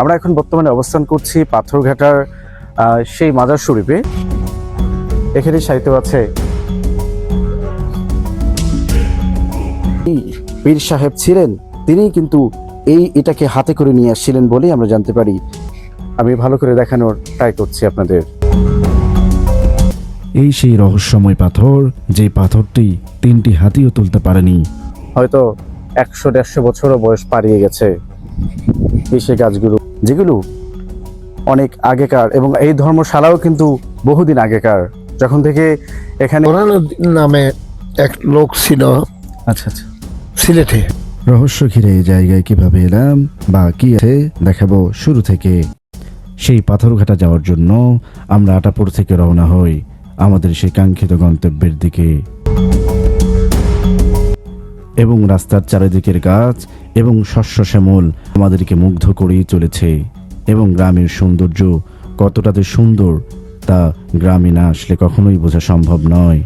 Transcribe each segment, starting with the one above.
আমরা এখন বর্তমানে অবস্থান করছি পাথরঘাটার সেই মাজার শরীফে। এখানে সাহিত্য আছে। পীর সাহেব ছিলেন তিনি কিন্তু এই এটাকে হাতে করে নিয়ে আসছিলেন বলেই আমরা জানতে পারি। আমি ভালো করে দেখানোর ট্রাই করছি আপনাদের। এই সেই রহস্যময় পাথর যে পাথরটি তিনটি হাতিও তুলতে পারেনি। হয়তো একশো দেড়শো বছরও বয়স পাড়িয়ে গেছে। সেই গাছগুলো যেগুলো অনেক আগেকার এবং এই ধর্মশালাও কিন্তু বহুদিন আগেকার। যখন থেকে এখানে নামে এক লোক ছিল। আচ্ছা আচ্ছা। সিলেটে। রহস্য ঘিরে এই জায়গায় কীভাবে এলাম বা কি আছে দেখাবো শুরু থেকে। সেই পাথরঘাটা যাওয়ার জন্য আমরা আটাপুর থেকে রওনা হই আমাদের সেই কাঙ্ক্ষিত গন্তব্যের দিকে। এবং রাস্তার চারিদিকের গাছ এবং শস্য শ্যামল আমাদেরকে মুগ্ধ করেই চলেছে। এবং গ্রামের সৌন্দর্য কতটা যে সুন্দর তা গ্রামে না আসলে কখনোই বোঝা সম্ভব নয়।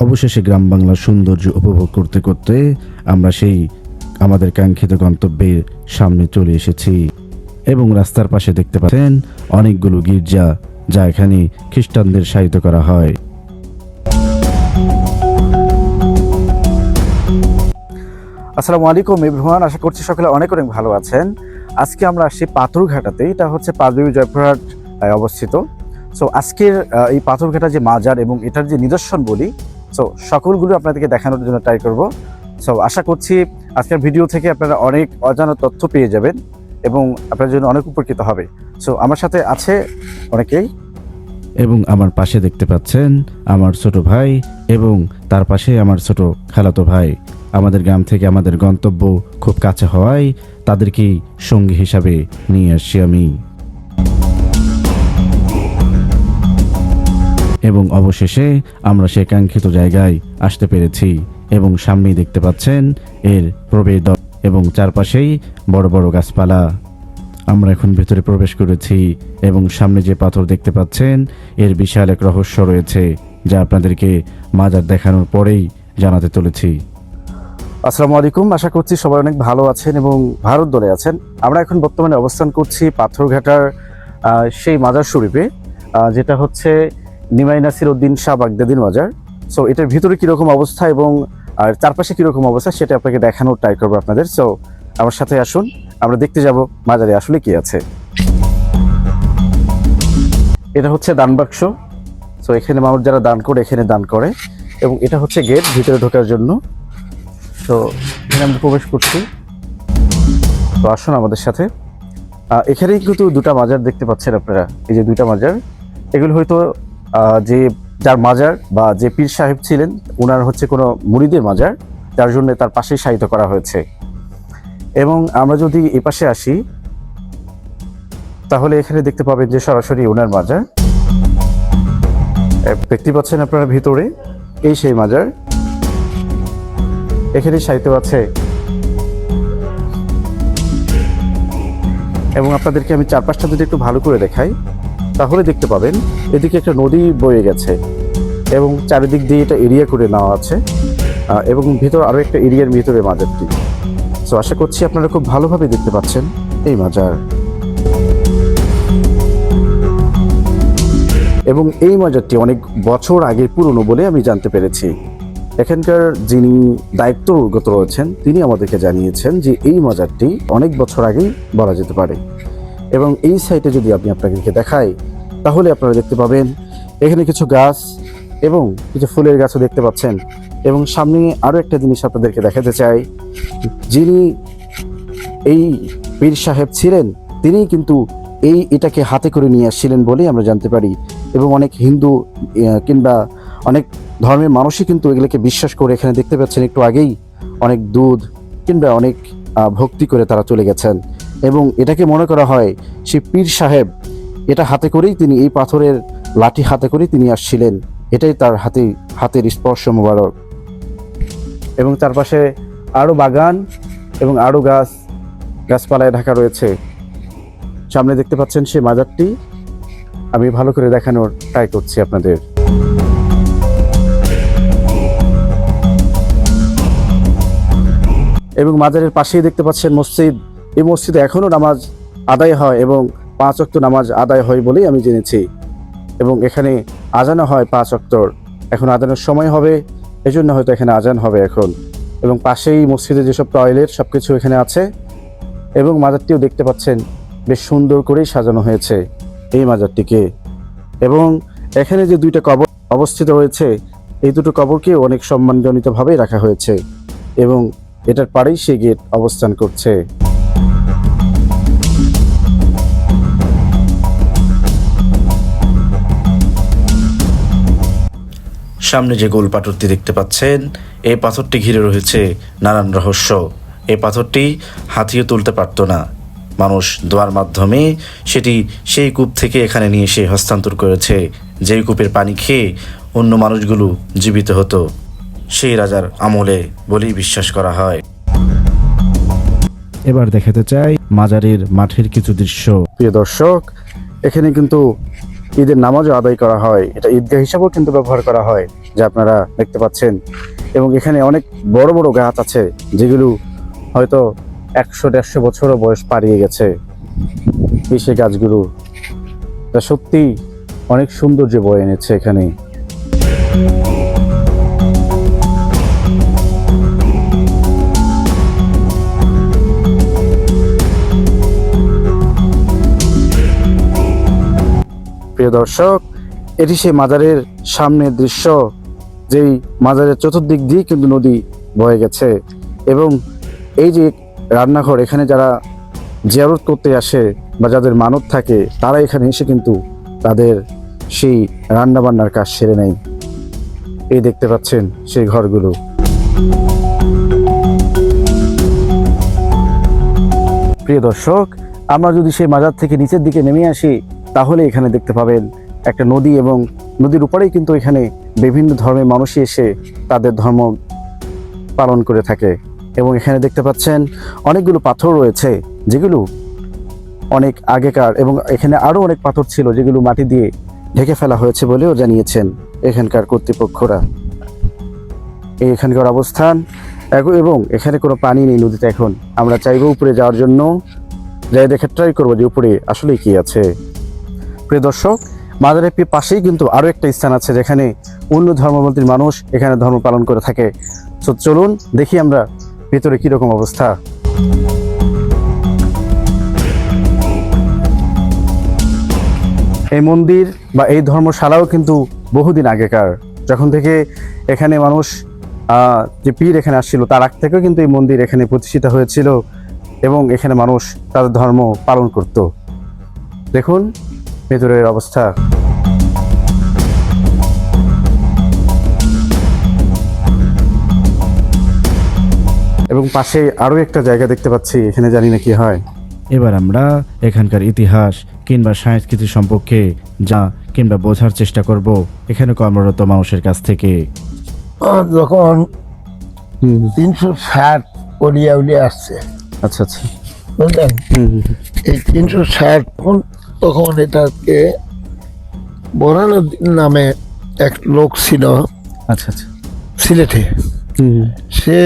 অবশেষে গ্রাম বাংলার সৌন্দর্য উপভোগ করতে করতে আমরা সেই আমাদের কাঙ্ক্ষিত গন্তব্যের সামনে চলে এসেছি। এবং রাস্তার পাশে দেখতে পাচ্ছেন অনেকগুলো গির্জা, যা এখানে খ্রিস্টানদের সাহিত্য করা হয়। আসসালামু আলাইকুম এভরিওয়ান, আশা করছি সকলে অনেক অনেক ভালো আছেন। আজকে আমরা আসছি পাথরঘাটাতে, এটা হচ্ছে পাঁচবিবি জয়পুরহাট অবস্থিত। সো আজকের এই পাথরঘাটা যে মাজার এবং এটার যে নিদর্শন বলি সো সকলগুলো আপনাদেরকে দেখানোর জন্য ট্রাই করব। সো আশা করছি আজকের ভিডিও থেকে আপনারা অনেক অজানা তথ্য পেয়ে যাবেন। এবং আপনার জন্য অনেক উপকৃত হবে। সো আমার সাথে আছে অনেকেই। এবং আমার পাশে দেখতে পাচ্ছেন আমার ছোট ভাই এবং তার পাশে আমার ছোট খালাতো ভাই। আমাদের গ্রাম থেকে আমাদের গন্তব্য খুব কাছে হওয়ায় তাদেরকেই সঙ্গী হিসাবে নিয়ে আসছি আমি। এবং অবশেষে আমরা সে কাঙ্ক্ষিত জায়গায় আসতে পেরেছি এবং সামনেই দেখতে পাচ্ছেন এর প্রবেশ এবং চারপাশেই বড় বড় গাছপালা। আমরা এখন ভেতরে প্রবেশ করেছি এবং সামনে যে পাথর দেখতে পাচ্ছেন, এর বিশাল এক রহস্য রয়েছে, যা আপনাদেরকে মাজার দেখানোর পরেই জানাতে চলেছি আসসালামু আলাইকুম। আশা করছি সবাই অনেক ভালো আছেন এবং ভারত দলে আছেন। আমরা এখন বর্তমানে অবস্থান করছি পাথরঘাটার সেই মাজার শরীফে যেটা হচ্ছে নিমাই নাসির উদ্দিন শাহ বাগদাদিন মাজার। সো এটার ভিতরে কীরকম অবস্থা এবং আর চারপাশে কীরকম অবস্থা সেটা আপনাকে দেখানোর ট্রাই করব আপনাদের। সো আমার সাথে আসুন, আমরা দেখতে যাব মাজারে আসলে কি আছে। এটা হচ্ছে দান বাক্স। সো এখানে মানুষ যারা দান করে, এখানে দান করে। এবং এটা হচ্ছে গেট, ভিতরে ঢোকার জন্য। তো এখানে আমরা প্রবেশ করছি। তো আসুন আমাদের সাথে। এখানেই কিন্তু দুটা মাজার দেখতে পাচ্ছেন আপনারা। এই যে দুইটা মাজার, এগুলো হয়তো যে যার মাজার বা যে পীর সাহেব ছিলেন ওনার হচ্ছে কোনো মুড়িদের মাজার, যার জন্য তার পাশেই সাহিত্য করা হয়েছে। এবং আমরা যদি এ পাশে আসি, তাহলে এখানে দেখতে পাবেন যে সরাসরি ওনার মাজার। দেখতে পাচ্ছেন আপনারা ভিতরে, এই সেই মাজার। এখানে সাহিত্য আছে। এবং আপনাদেরকে আমি চারপাশটা যদি একটু ভালো করে দেখাই তাহলে দেখতে পাবেন এদিকে একটা নদী বয়ে গেছে এবং চারিদিক দিয়ে এটা এরিয়া করে নেওয়া আছে এবং ভিতর আরও একটা এরিয়ার ভিতরে মাজারটি। সো আশা করছি আপনারা খুব ভালোভাবে দেখতে পাচ্ছেন এই মাজার। এবং এই মাজারটি অনেক বছর আগে পুরনো বলে আমি জানতে পেরেছি। এখানকার যিনি দায়িত্বগত রয়েছেন, তিনি আমাদেরকে জানিয়েছেন যে এই মাজারটি অনেক বছর আগেই বলা যেতে পারে। এবং এই সাইটে যদি আমি আপনাদেরকে দেখাই, তাহলে আপনারা দেখতে পাবেন এখানে কিছু গাছ এবং কিছু ফুলের গাছও দেখতে পাচ্ছেন। এবং সামনে আরও একটা জিনিস আপনাদেরকে দেখাতে চাই, যিনি এই পীর সাহেব ছিলেন তিনি কিন্তু এই এটাকে হাতে করে নিয়ে আসছিলেন বলেই আমরা জানতে পারি। এবং অনেক হিন্দু কিংবা অনেক ধর্মের মানুষই কিন্তু এগুলোকে বিশ্বাস করে এখানে দেখতে পাচ্ছেন, একটু আগেই অনেক দুধ কিংবা অনেক ভক্তি করে তারা চলে গেছেন। এবং এটাকে মনে করা হয় সে পীর সাহেব। এটা হাতে করেই তিনি এই পাথরের লাঠি হাতে করেই তিনি আসছিলেন। এটাই তার হাতে হাতের স্পর্শ মোবারক। এবং তার পাশে আরও বাগান এবং আরও গাছ, গাছপালায় ঢাকা রয়েছে। সামনে দেখতে পাচ্ছেন সে মাজারটি। আমি ভালো করে দেখানোর ট্রাই করছি আপনাদের। এবং মাজারের পাশেই দেখতে পাচ্ছেন মসজিদ। এই মসজিদে এখনও নামাজ আদায় হয় এবং পাঁচ অক্ত নামাজ আদায় হয় বলেই আমি জেনেছি এবং এখানে আজানও হয় পাঁচ অক্তর এখন আজানের সময় হবে, এজন্য হয়তো এখানে আজান হবে এখন। এবং পাশেই মসজিদে যেসব টয়লেট সব কিছু এখানে আছে এবং মাজারটিও দেখতে পাচ্ছেন, বেশ সুন্দর করেই সাজানো হয়েছে এই মাজারটিকে। এবং এখানে যে দুইটা কবর অবস্থিত রয়েছে, এই দুটো কবরকেও অনেক সম্মানজনিতভাবেই রাখা হয়েছে এবং এটার পাড়েই সে গেট অবস্থান করছে। সামনে যে গোল পাথরটি দেখতে পাচ্ছেন এই পাথরটি ঘিরে রয়েছে নানান রহস্য। এই পাথরটি হাতিও তুলতে পারত না। মানুষ দোয়ার মাধ্যমে সেটি সেই কূপ থেকে এখানে নিয়ে এসে হস্তান্তর করেছে যেই কূপের পানি খেয়ে অন্য মানুষগুলো জীবিত হতো। সেই রাজার আমলে বলেই বিশ্বাস করা হয়। এবার দেখাতে চাই মাজারের মাঠের কিছু দৃশ্য। প্রিয় দর্শক এখানে কিন্তু ঈদের নামাজও আদায় করা হয়। এটা ঈদগাহ হিসাবেও কিন্তু ব্যবহার করা হয়। যা আপনারা দেখতে পাচ্ছেন। এবং এখানে অনেক বড় বড় গাছ আছে, যেগুলো হয়তো একশো দেড়শো বছরও বয়স পাড়িয়ে গেছে। এই সে গাছগুলো। তা সত্যি অনেক সৌন্দর্য বয়ে এনেছে এখানে। প্রিয় দর্শক, এটি সেই মাজারের সামনের দৃশ্য। যেই মাজারের চতুর্দিক দিয়ে কিন্তু নদী বয়ে গেছে। এবং এই যে রান্নাঘর, এখানে যারা জিয়ারত করতে আসে বা যাদের মানত থাকে, তারা এখানে এসে কিন্তু তাদের সেই রান্না বান্নার কাজ সেরে নেয়। এই দেখতে পাচ্ছেন সেই ঘরগুলো। প্রিয় দর্শক, আমরা যদি সেই মাজার থেকে নিচের দিকে নেমে আসি, তাহলে এখানে দেখতে পাবেন একটা নদী এবং নদীর উপরেই কিন্তু এখানে বিভিন্ন ধর্মের মানুষই এসে তাদের ধর্ম পালন করে থাকে। এবং এখানে দেখতে পাচ্ছেন অনেকগুলো পাথর রয়েছে, যেগুলো অনেক আগেকার এবং এখানে আরও অনেক পাথর ছিল যেগুলো মাটি দিয়ে ঢেকে ফেলা হয়েছে বলেও জানিয়েছেন এখানকার কর্তৃপক্ষরা। এই এখানকার অবস্থান এবং এখানে কোনো পানি নেই নদীতে এখন। আমরা চাইব উপরে যাওয়ার জন্য। যাই দেখে ট্রাই করব যে উপরে আসলে কি আছে। প্রিয় দর্শক মাদারের পি- পাশেই কিন্তু আরও একটা স্থান আছে যেখানে অন্য ধর্মপন্থীর মানুষ এখানে ধর্ম পালন করে থাকে। তো চলুন দেখি আমরা ভেতরে কীরকম অবস্থা। এই মন্দির বা এই ধর্মশালাও কিন্তু বহুদিন আগেকার। যখন থেকে এখানে মানুষ যে পীর এখানে আসছিল, তার আগ থেকেও কিন্তু এই মন্দির এখানে প্রতিষ্ঠিত হয়েছিল এবং এখানে মানুষ তাদের ধর্ম পালন করত। দেখুন ভেতরের অবস্থা। এবং পাশে আরও একটা জায়গা দেখতে পাচ্ছি এখানে জানি না কি হয়। এবার আমরা এখানকার ইতিহাস কিংবা সংস্কৃতি সম্পর্কে যা কিংবা বোঝার চেষ্টা করব এখানে কর্মরত মানুষের কাছ থেকে। যখন তিনশো ষাট উলিয়া উলিয়া আসছে। আচ্ছা আচ্ছা। বুঝলেন। এই তিনশো ষাট তখন এটাকে বোরানুদ্দিন নামে এক লোক ছিল। আচ্ছা আচ্ছা। সিলেটে। হুম, সে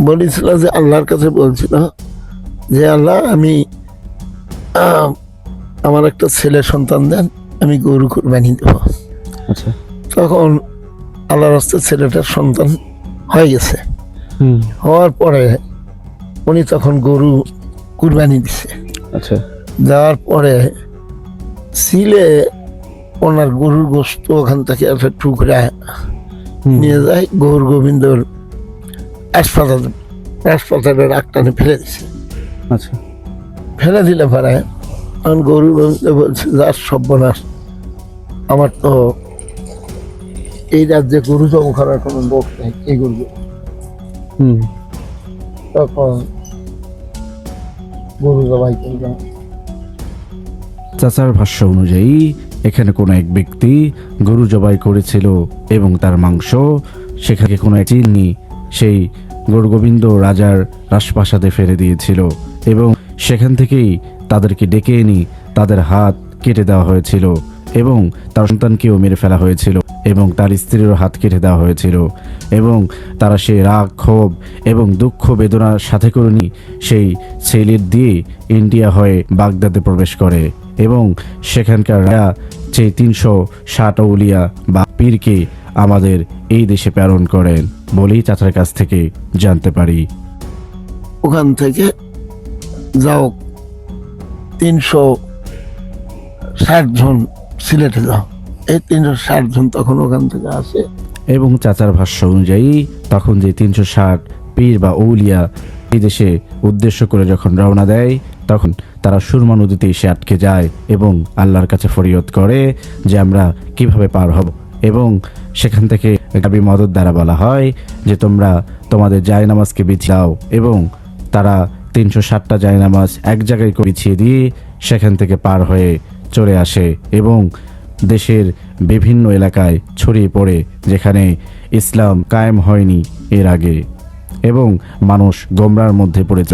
বলেছিল যে আল্লাহর কাছে বলছিল যে আল্লাহ আমি আমার একটা ছেলে সন্তান দেন আমি গরু কুরবানি দেবো। আচ্ছা। তখন আল্লাহ রাস্তার ছেলেটার সন্তান হয়ে গেছে। হওয়ার পরে উনি তখন গরু কুরবানি দিছে। আচ্ছা। দেওয়ার পরে সিলে ওনার গরুর গোস্ত ওখান থেকে একটা টুকরা নিয়ে যায় গৌর গোবিন্দর হাসপাতাল হাসপাতালের আটটানে ফেলে দিছে। আচ্ছা। ফেলে দিলে পরে এখন গরু বলছে যার সর্বনাশ। আমার তো এই রাজ্যে গরু জম করার কোনো লোক নেই এই গরু হুম, তখন গরু জবাই করলাম চাচার ভাষ্য অনুযায়ী এখানে কোনো এক ব্যক্তি গরু জবাই করেছিল এবং তার মাংস সেখানে কোনো এক চিনি সেই গরু গোবিন্দ রাজার রাজপ্রাসাদে ফেলে দিয়েছিল এবং সেখান থেকেই তাদেরকে ডেকে এনে তাদের হাত কেটে দেওয়া হয়েছিল এবং তার সন্তানকেও মেরে ফেলা হয়েছিল এবং তার স্ত্রীরও হাত কেটে দেওয়া হয়েছিল এবং তারা সেই রাগ, ক্ষোভ এবং দুঃখ বেদনার সাথে করে সেই সেলির দিয়ে ইন্ডিয়া হয়ে বাগদাদে প্রবেশ করে এবং সেখানকার রাজা সেই তিনশো ষাট উলিয়া বা পীরকে আমাদের এই দেশে প্রেরণ করেন। বলেই চাচার কাছ থেকে জানতে পারি। ওখান থেকে যাও তিনশো ষাট জন সিলেটে যাও। এই তিনশো ষাট জন তখন ওখান থেকে আসে। এবং চাচার ভাষ্য অনুযায়ী তখন যে তিনশো ষাট পীর বা ঔলিয়া এই দেশে উদ্দেশ্য করে যখন রওনা দেয় তখন তারা সুরমা নদীতে এসে আটকে যায় এবং আল্লাহর কাছে ফরিয়ত করে যে আমরা কীভাবে পার হব। এবং সেখান থেকে গাবি মদত দ্বারা বলা হয় যে তোমরা তোমাদের জায়নামাজকে বিছিয়ে দাও এবং তারা তিনশো ষাটটা জায়নামাজ এক জায়গায় বিছিয়ে দিয়ে সেখান থেকে পার হয়ে চলে আসে এবং দেশের বিভিন্ন এলাকায় ছড়িয়ে পড়ে যেখানে ইসলাম কায়েম হয়নি এর আগে এবং মানুষ গোমরার মধ্যে পড়েছ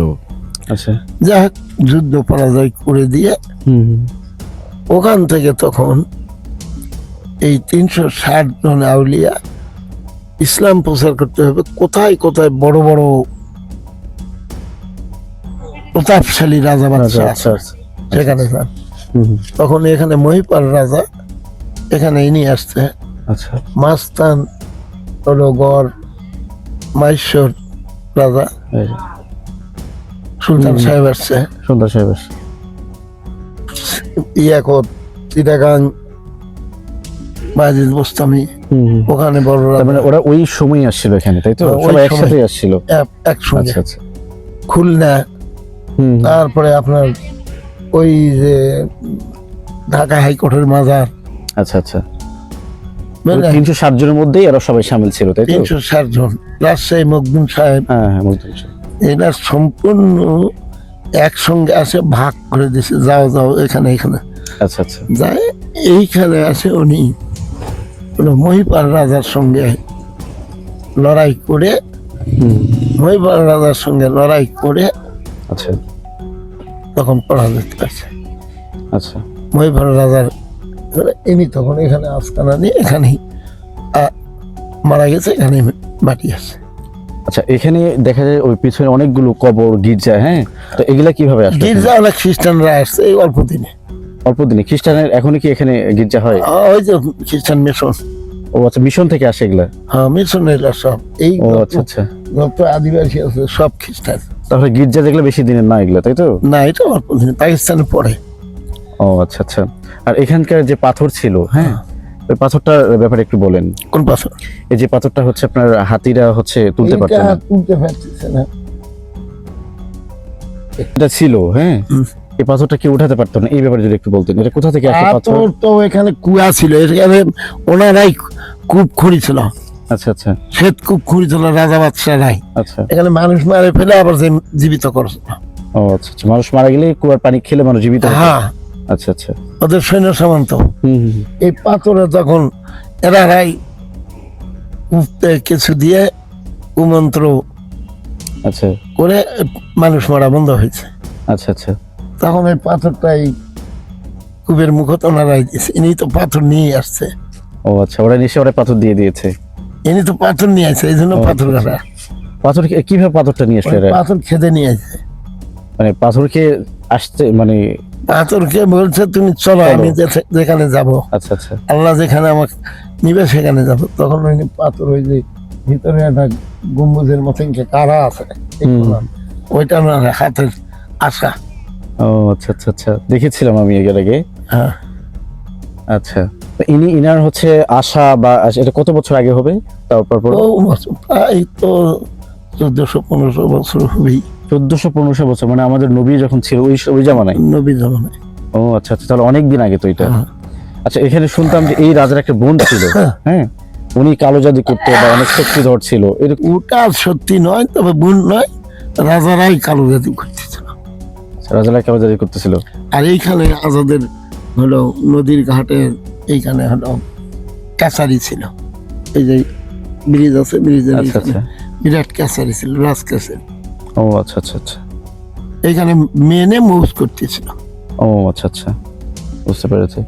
আচ্ছা। যা হোক, যুদ্ধ পরাজয় করে দিয়ে ওখান থেকে তখন এই তিনশো ষাট জন আউলিয়া ইসলাম প্রচার করতে হবে। কোথায় কোথায় বড় বড় প্রতাপশালী রাজা আচ্ছা আছে? আচ্ছা সেখানে যান। তখন এখানে মহিপাল রাজা এখানে ইনি আসছে। আচ্ছা। মাস্তান হলো গড় মাইশ্বর রাজা। সুলতান সাহেব আসছে। সুন্দর সাহেব আসছে। ইয়াকত চিটাগাং বাজিদ বোস্তামি। ওখানে বড় তার রাজা মানে ওরা ওই সময় আসছিল এখানে তাই তো? সবাই একসাথে আসছিল? এক- একসঙ্গে। আচ্ছা আচ্ছা। খুলনা তারপরে আপনার ওই যে ঢাকা হাইকোর্টের মাজার। আচ্ছা আচ্ছা। বুঝলেন? তিনশো ষাট জনের মধ্যেই এরা সবাই সামিল ছিল তাই তো? তিনশো ষাট জন। রাজশাহী মকদুম সাহেব। হ্যাঁ হ্যাঁ বুঝতে পারছি। এরা সম্পূর্ণ একসঙ্গে আসে ভাগ করে দিছে যাও যাও এখানে এখানে। আচ্ছা আচ্ছা। যায় এইখানে আসে উনি। মহিপাল রাজার সঙ্গে লড়াই করে মহিপাল রাজার সঙ্গে লড়াই করে আচ্ছা। তখন পরাজিত হয়েছে। আচ্ছা। মহিপাল রাজার ইনি তখন এখানে আস্তানা নিয়ে এখানেই মারা গেছে এখানে মাটি আছে। আচ্ছা এখানে দেখা যায় ওই পিছনে অনেকগুলো কবর গির্জা হ্যাঁ? তো এগুলা কীভাবে আসলে গির্জা অনেক খ্রিস্টানরা আসছে এই অল্প দিনে। অল্প দিনে খ্রিস্টানের এখনই কি এখানে গির্জা হয়? ওই যে খ্রিস্টান মিশন। ও আচ্ছা মিশন থেকে আসে এগুলা? হ্যাঁ মিশন এরা সব। এই ও আচ্ছা আচ্ছা। যত আদিবাসী আছে সব খ্রিস্টান। তাহলে গির্জা যেগুলো বেশি দিনের না এগুলা তাই তো? না এটা অল্প দিনে পাকিস্তানে পড়ে ও আচ্ছা আচ্ছা। আর এখানকার যে পাথর ছিল হ্যাঁ? ওই পাথরটার ব্যাপারে একটু বলেন। কোন পাথর? এই যে পাথরটা হচ্ছে আপনার হাতিরা হচ্ছে তুলতে পারছে না। তুলতে পারতেছে না। এটা ছিল হ্যাঁ। এই পাথরটা কেউ উঠাতে পারতো না এই ব্যাপারে যদি একটু বলতেন এটা কোথা থেকে আসে পাথর? তো এখানে কুয়া ছিল এখানে ওনারাই কূপ খুঁড়িছিল। আচ্ছা আচ্ছা। শ্বেত কূপ খুঁড়িছিল রাজা বাদশাহরাই আচ্ছা। এখানে মানুষ মারে ফেলে আবার জীবিত করছিল। ও আচ্ছা আচ্ছা। মানুষ মারা গেলে কুয়ার পানি খেলে মানুষ জীবিত হ্যাঁ। আচ্ছা আচ্ছা। ওদের সৈন্য সামন্ত। এই পাথরে তখন এরারাই কূপতে কিছু দিয়ে কুমন্ত্র আচ্ছা। করে মানুষ মারা বন্ধ হয়েছে। আচ্ছা আচ্ছা। তখন এই পাথরটাই কূপের মুখত ওনারাই দিয়েছে ইনি তো পাথর নিয়ে আসছে। ও আচ্ছা ওরা নিশ্চয় ওরা পাথর দিয়ে দিয়েছে। ইনি তো পাথর নিয়ে আসছে এই জন্য পাথর আচ্ছা, কাটা পাথর কীভাবে পাথরটা নিয়ে আসলে ওই এরা? পাথর খেতে নিয়ে আসছে মানে পাথর পাথরকে আসতে মানে পাথর পাথরকে বলছে তুমি চলো। আমি যেখানে যাব। আচ্ছা আচ্ছা। আল্লাহ যেখানে আমাকে নিবে সেখানে যাব। তখন ওই পাথর ওই যে ভিতরে একটা গম্বুজের মতন কারা আছে ওইটা আমার হাতের আশা। ও আচ্ছা আচ্ছা আচ্ছা। দেখেছিলাম আমি এর আগে। হ্যাঁ। আচ্ছা। তো ইনি ইনার হচ্ছে আশা বা এটা কত বছর আগে হবে? তারপর পর ও প্রায় তো চোদ্দশো পনেরোশো বছর হবেই। চোদ্দশো পনেরোশো বছর মানে আমাদের নবী যখন ছিল ওই ওই জামানায়? নবী জমানায়। ও আচ্ছা আচ্ছা তাহলে অনেক দিন আগে তো এটা। হ্যাঁ। আচ্ছা এখানে শুনতাম যে এই রাজার একটা বোন ছিল। হ্যাঁ। উনি কালো জাদু করতো বা অনেক শক্তিধর ছিল। এরকম ওটা সত্যি নয় তবে বোন নয় রাজারাই কালো জাতি করতেছিল রাজারা কালো জাদু করতেছিল। আর এইখানে আজাদের হলো নদীর ঘাটে এইখানে হলো ক্যাসারি ছিল। এই যে ব্রিজ আছে ব্রিজের আচ্ছা আচ্ছা। বিরাট ক্যাসারি ছিল রাজ ক্যাসারি ও আচ্ছা আচ্ছা আচ্ছা। এইখানে মেনে মৌজ করতেছিল। ও আচ্ছা আচ্ছা। বুঝতে পেরেছি।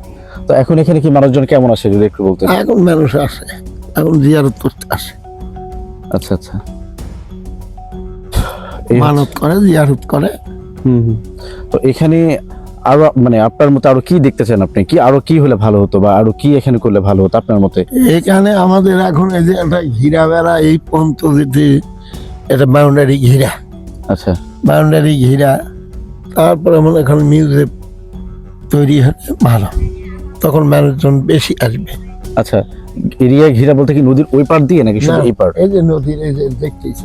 তো এখন এখানে কি মানুষজন কেমন আসে যদি একটু বলতেন? এখন মানুষ আসে এখন জিয়ারত করতে আসে। আচ্ছা আচ্ছা। মানত করে জিয়ারত করে। তো এখানে আরও মানে আপনার মতে আরও কি দেখতে চান আপনি? কি আরও কি হলে ভালো হতো বা আরও কি এখানে করলে ভালো হতো আপনার মতে? এখানে আমাদের এখন এই যে একটা ঘিরা বেড়া এই পর্যন্ত যেতে এটা বাউন্ডারি ঘিরা। আচ্ছা। বাউন্ডারি ঘিরা তারপরে মনে এখন মিউজিক তৈরি হলে ভালো। তখন মানুষজন বেশি আসবে। আচ্ছা এরিয়া ঘিরা বলতে কি নদীর ওই পার দিয়ে নাকি শুধু এই পার এই যে নদীর এই যে দেখতেছি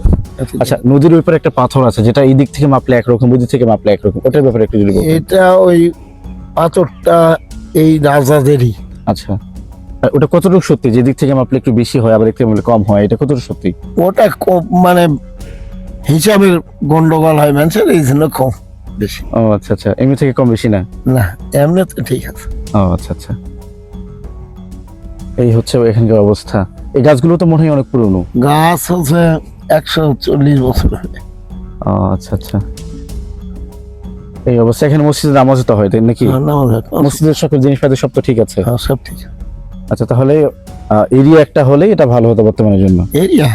আচ্ছা নদীর ওই পারে একটা পাথর আছে যেটা এই দিক থেকে মাপলে একরকম ওই দিক থেকে মাপলে একরকম ওটার ব্যাপারে একটু যদি। এটা ওই পাথরটা এই রাজাদেরই। আচ্ছা ওটা কতটুকু সত্যি? যে দিক থেকে মাপলে একটু বেশি হয় আবার একটু মাপলে কম হয় এটা কতটুকু সত্যি? ওটা কম- মানে হিসাবের গন্ডগোল হয় মানুষের এই জন্য কম বেশি। ও আচ্ছা আচ্ছা এমনি থেকে কম বেশি না? না এমনি তো ঠিক আছে। ও আচ্ছা আচ্ছা। এই হচ্ছে এখানকার অবস্থা। এই গাছগুলো তো মনে হয় অনেক পুরনো। গাছ হচ্ছে একশো চল্লিশ বছর। হবে ও আচ্ছা আচ্ছা। এই অবস্থা এখানে মসজিদে নামাজ তো হয় তাই নাকি? হ্যাঁ, নামাজ। মসজিদের সকল জিনিসপাতি সব তো ঠিক আছে? হ্যাঁ, সব ঠিক আছে। আচ্ছা তাহলে এরিয়া একটা হলে এটা ভালো হতো বর্তমানের জন্য? এরিয়া?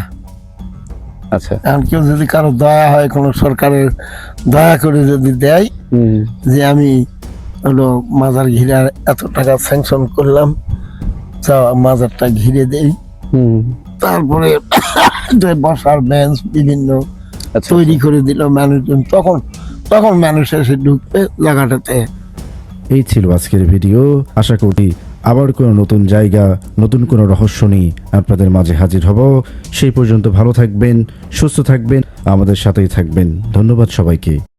আচ্ছা। এখন কেউ যদি কারও দয়া হয় কোনো সরকারের দয়া করে যদি দেয় যে আমি হলো মাজার ঘিরে এত টাকা স্যাংশন করলাম যাও মাজারটা ঘিরে দেই। হুম। তারপরে যে বসার বেঞ্চ বিভিন্ন আচ্ছা। তৈরি করে দিল মানুষজন। তখন তখন মানুষ এসে ঢুকবে জায়গাটাতে। এই ছিল আজকের ভিডিও। আশা করি আবার কোনো নতুন জায়গা নতুন কোনো রহস্য নিয়ে আপনাদের মাঝে হাজির হব। সেই পর্যন্ত ভালো থাকবেন সুস্থ থাকবেন আমাদের সাথেই থাকবেন। ধন্যবাদ সবাইকে।